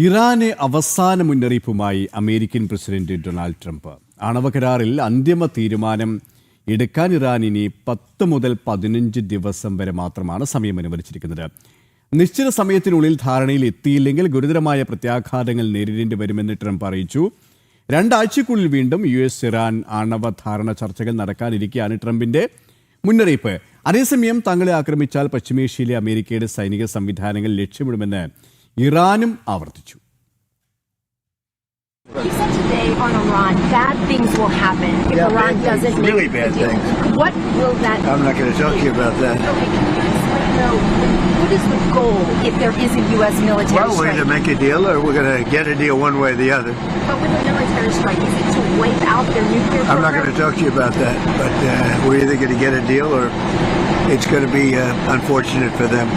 ഇറാന് അവസാന മുന്നറിയിപ്പുമായി American president Donald Trump. ആണവ കരാറിൽ അന്തിമ തീരുമാനം എടുക്കാൻ ഇറാൻ പത്ത് മുതൽ പതിനഞ്ച് ദിവസം വരെ മാത്രമാണ് സമയം അനുവദിച്ചിരിക്കുന്നത്. നിശ്ചിത സമയത്തിനുള്ളിൽ ധാരണയിൽ എത്തിയില്ലെങ്കിൽ ഗുരുതരമായ പ്രത്യാഘാതങ്ങൾ നേരിടേണ്ടി വരുമെന്ന് ട്രംപ് അറിയിച്ചു. രണ്ടാഴ്ചക്കുള്ളിൽ വീണ്ടും യു എസ് ഇറാൻ ആണവ ധാരണ ചർച്ചകൾ നടക്കാനിരിക്കെയാണ് ട്രംപിന്റെ മുന്നറിയിപ്പ്. അതേസമയം തങ്ങളെ ആക്രമിച്ചാൽ പശ്ചിമേഷ്യയിലെ അമേരിക്കയുടെ സൈനിക സംവിധാനങ്ങൾ ലക്ഷ്യമിടുമെന്ന് ഇറാനും ആവർത്തിച്ചു He said today on Iran, bad things will happen if Yeah, Iran bad doesn't things, make really a bad deal. things. What will that? I'm not going to talk to you about that. Okay, can you just let me know what is the goal if there is a U.S. military Well, we're strike? going to make a deal or we're going to get a deal one way or the other. But with a military strike, is it to wipe out their nuclear I'm not going program? to talk to you about that, but uh, we're either going to get a deal or it's going to be uh, unfortunate for them.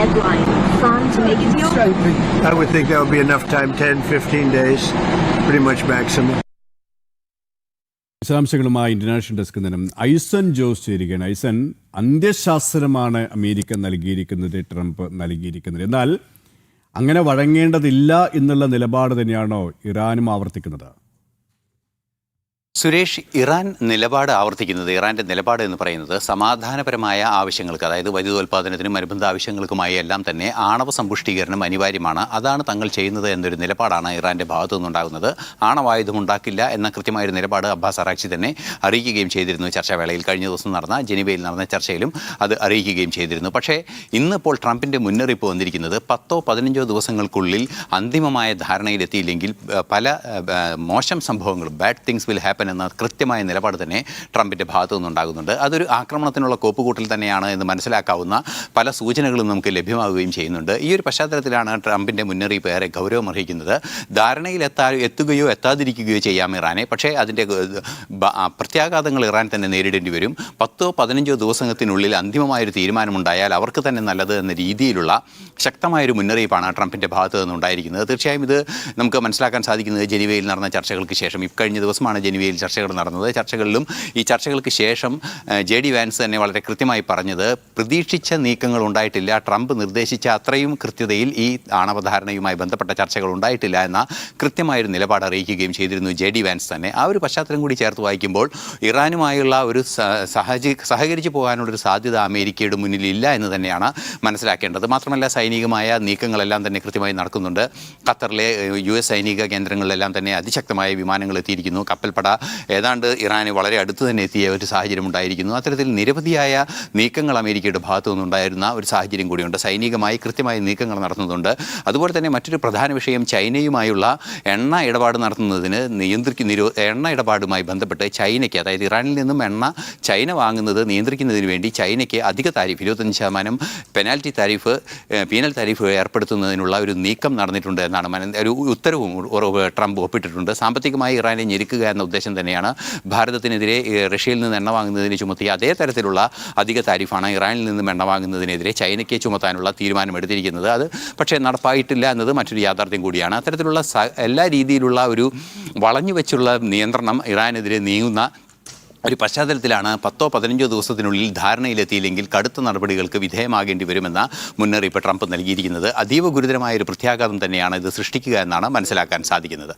Deadline. Firm to make a deal? I would think that would be enough time 10, 15 days, pretty much maximum. വിശദാംശങ്ങളുമായി international desk നിന്നും ഐസൻ ജോസ് ചേരുകയാണ്. ഐസൻ അന്ത്യശാസ്ത്രമാണ് America നൽകിയിരിക്കുന്നത് Trump നൽകിയിരിക്കുന്നത്. എന്നാൽ അങ്ങനെ വഴങ്ങേണ്ടതില്ല എന്നുള്ള നിലപാട് തന്നെയാണോ ഇറാനും ആവർത്തിക്കുന്നത്? സുരേഷ് ഇറാൻ നിലപാട് ആവർത്തിക്കുന്നത് ഇറാന്റെ നിലപാട് എന്ന് പറയുന്നത് സമാധാനപരമായ ആവശ്യങ്ങൾക്ക് അതായത് വൈദ്യുതോൽപാദനത്തിനും അനുബന്ധ ആവശ്യങ്ങൾക്കുമായി എല്ലാം തന്നെ ആണവ സമ്പുഷ്ടീകരണം അനിവാര്യമാണ്. അതാണ് തങ്ങൾ ചെയ്യുന്നത് എന്നൊരു നിലപാടാണ് ഇറാന്റെ ഭാഗത്തു നിന്നുണ്ടാകുന്നത്. ആണവായുധം ഉണ്ടാക്കില്ല എന്ന കൃത്യമായൊരു നിലപാട് അബ്ബാസ് അറാക്ഷി തന്നെ അറിയിക്കുകയും ചെയ്തിരുന്നു ചർച്ചാവേളയിൽ. കഴിഞ്ഞ ദിവസം നടന്ന ജനീവയിൽ നടന്ന ചർച്ചയിലും അത് അറിയിക്കുകയും ചെയ്തിരുന്നു. പക്ഷേ ഇന്നിപ്പോൾ ട്രംപിന്റെ മുന്നറിയിപ്പ് വന്നിരിക്കുന്നത് പത്തോ പതിനഞ്ചോ ദിവസങ്ങൾക്കുള്ളിൽ അന്തിമമായ ധാരണയിലെത്തിയില്ലെങ്കിൽ പല മോശം സംഭവങ്ങളും ബാഡ് തിങ്സ് വിൽ ഹാപ്പൻ എന്ന കൃത്യമായ നിലപാട് തന്നെ ട്രംപിന്റെ ഭാഗത്തു നിന്നുണ്ടാകുന്നുണ്ട്. അതൊരു ആക്രമണത്തിനുള്ള കോപ്പുകൂട്ടൽ തന്നെയാണ് എന്ന് മനസ്സിലാക്കാവുന്ന പല സൂചനകളും നമുക്ക് ലഭ്യമാവുകയും ചെയ്യുന്നുണ്ട്. ഈ ഒരു പശ്ചാത്തലത്തിലാണ് ട്രംപിന്റെ മുന്നറിയിപ്പ് ഏറെ ഗൗരവമർഹിക്കുന്നത് ധാരണയിൽ എത്താ എത്തുകയോ എത്താതിരിക്കുകയോ ചെയ്യാം ഇറാനെ. പക്ഷേ അതിന്റെ പ്രത്യാഘാതങ്ങൾ ഇറാൻ തന്നെ നേരിടേണ്ടി വരും. പത്തോ പതിനഞ്ചോ ദിവസത്തിനുള്ളിൽ അന്തിമമായൊരു തീരുമാനമുണ്ടായാൽ അവർക്ക് തന്നെ നല്ലത് എന്ന രീതിയിലുള്ള ശക്തമായൊരു മുന്നറിയിപ്പാണ് ട്രംപിന്റെ ഭാഗത്ത് നിന്നുണ്ടായിരിക്കുന്നത്. തീർച്ചയായും ഇത് നമുക്ക് മനസ്സിലാക്കാൻ സാധിക്കുന്നത് ജനുവയിൽ നടന്ന ചർച്ചകൾക്ക് ശേഷം. ഇക്കഴിഞ്ഞ ദിവസമാണ് ജനുവരിയിൽ ചർച്ചകൾ നടന്നത്. ചർച്ചകളിലും ഈ ചർച്ചകൾക്ക് ശേഷം ജെ ഡി വാൻസ് തന്നെ വളരെ കൃത്യമായി പറഞ്ഞത് പ്രതീക്ഷിച്ച നീക്കങ്ങൾ ഉണ്ടായിട്ടില്ല. ട്രംപ് നിർദ്ദേശിച്ച അത്രയും കൃത്യതയിൽ ഈ ആണവധാരണയുമായി ബന്ധപ്പെട്ട ചർച്ചകൾ ഉണ്ടായിട്ടില്ല എന്ന കൃത്യമായൊരു നിലപാട് അറിയിക്കുകയും ചെയ്തിരുന്നു ജെ ഡി വാൻസ് തന്നെ. ആ ഒരു പശ്ചാത്തലം കൂടി ചേർത്ത് വായിക്കുമ്പോൾ ഇറാനുമായുള്ള ഒരു സഹജി സഹകരിച്ചു പോകാനുള്ളൊരു സാധ്യത അമേരിക്കയുടെ മുന്നിൽ ഇല്ല എന്ന് തന്നെയാണ് മനസ്സിലാക്കേണ്ടത്. മാത്രമല്ല സൈനികമായ നീക്കങ്ങളെല്ലാം തന്നെ കൃത്യമായി നടക്കുന്നുണ്ട്. ഖത്തറിലെ യു എസ് സൈനിക കേന്ദ്രങ്ങളിലെല്ലാം തന്നെ അതിശക്തമായ വിമാനങ്ങൾ എത്തിയിരിക്കുന്നു. കപ്പൽപ്പട ഏതാണ്ട് ഇറാന് വളരെ അടുത്ത് തന്നെ എത്തിയ ഒരു സാഹചര്യം ഉണ്ടായിരിക്കുന്നു. അത്തരത്തിൽ നിരവധിയായ നീക്കങ്ങൾ അമേരിക്കയുടെ ഭാഗത്തു നിന്നുണ്ടായിരുന്ന ഒരു സാഹചര്യം കൂടിയുണ്ട്. സൈനികമായി കൃത്യമായ നീക്കങ്ങൾ നടത്തുന്നുണ്ട്. അതുപോലെ തന്നെ മറ്റൊരു പ്രധാന വിഷയം ചൈനയുമായുള്ള എണ്ണ ഇടപാട് നടത്തുന്നതിന് നിയന്ത്രിക്കുന്ന നിരോ എണ്ണ ഇടപാടുമായി ബന്ധപ്പെട്ട് ചൈനയ്ക്ക് അതായത് ഇറാനിൽ നിന്നും എണ്ണ ചൈന വാങ്ങുന്നത് നിയന്ത്രിക്കുന്നതിന് വേണ്ടി ചൈനയ്ക്ക് അധിക താരിഫ് ഇരുപത്തഞ്ച് ശതമാനം പെനാൽറ്റി താരിഫ് പീനൽ താരിഫ് ഏർപ്പെടുത്തുന്നതിനുള്ള ഒരു നീക്കം നടന്നിട്ടുണ്ട് എന്നാണ് ഒരു ഉത്തരവും ട്രംപ് ഒപ്പിട്ടിട്ടുണ്ട്. സാമ്പത്തികമായി ഇറാനെ ഞെരുക്കുക എന്ന ഉദ്ദേശം തന്നെയാണ്. ഭാരതത്തിനെതിരെ റഷ്യയിൽ നിന്ന് എണ്ണ വാങ്ങുന്നതിന് ചുമത്തിയ അതേ തരത്തിലുള്ള അധിക താരിഫാണ് ഇറാനിൽ നിന്നും എണ്ണ വാങ്ങുന്നതിനെതിരെ ചൈനയ്ക്ക് ചുമത്താനുള്ള തീരുമാനം എടുത്തിരിക്കുന്നത്. അത് പക്ഷേ നടപ്പായിട്ടില്ല എന്നത് മറ്റൊരു യാഥാർത്ഥ്യം കൂടിയാണ്. അത്തരത്തിലുള്ള എല്ലാ രീതിയിലുള്ള ഒരു വളഞ്ഞു വെച്ചുള്ള നിയന്ത്രണം ഇറാനെതിരെ നീങ്ങുന്ന ഒരു പശ്ചാത്തലത്തിലാണ് പത്തോ പതിനഞ്ചോ ദിവസത്തിനുള്ളിൽ ധാരണയിലെത്തിയില്ലെങ്കിൽ കടുത്ത നടപടികൾക്ക് വിധേയമാകേണ്ടി വരുമെന്ന മുന്നറിയിപ്പ് ട്രംപ് നൽകിയിരിക്കുന്നത്. അതീവ ഗുരുതരമായ ഒരു പ്രത്യാഘാതം തന്നെയാണ് ഇത് സൃഷ്ടിക്കുക എന്നാണ് മനസ്സിലാക്കാൻ സാധിക്കുന്നത്.